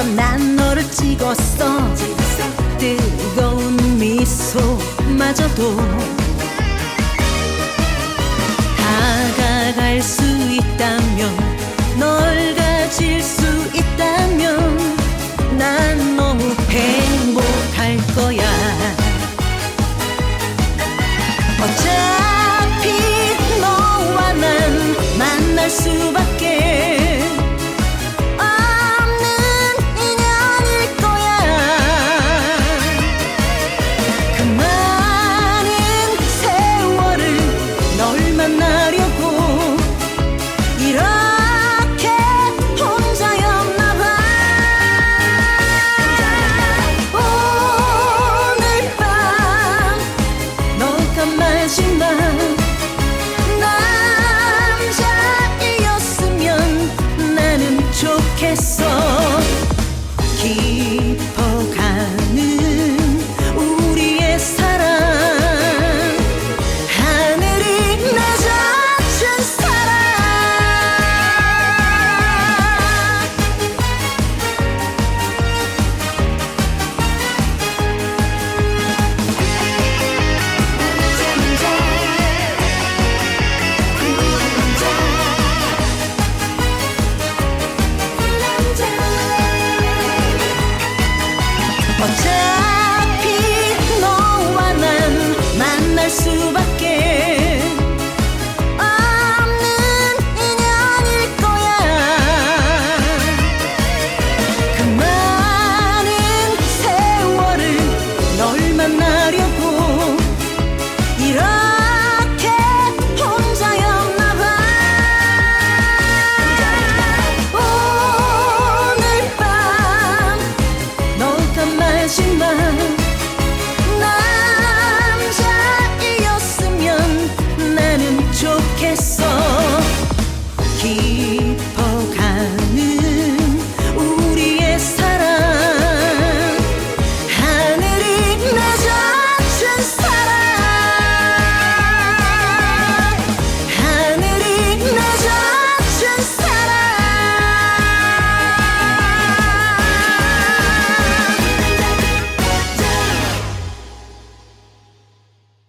밤 난 너를 찍었어. 뜨거운 미소마저도 다가갈 수 있다면 하지만 남자이었으면 나는 좋겠어. tell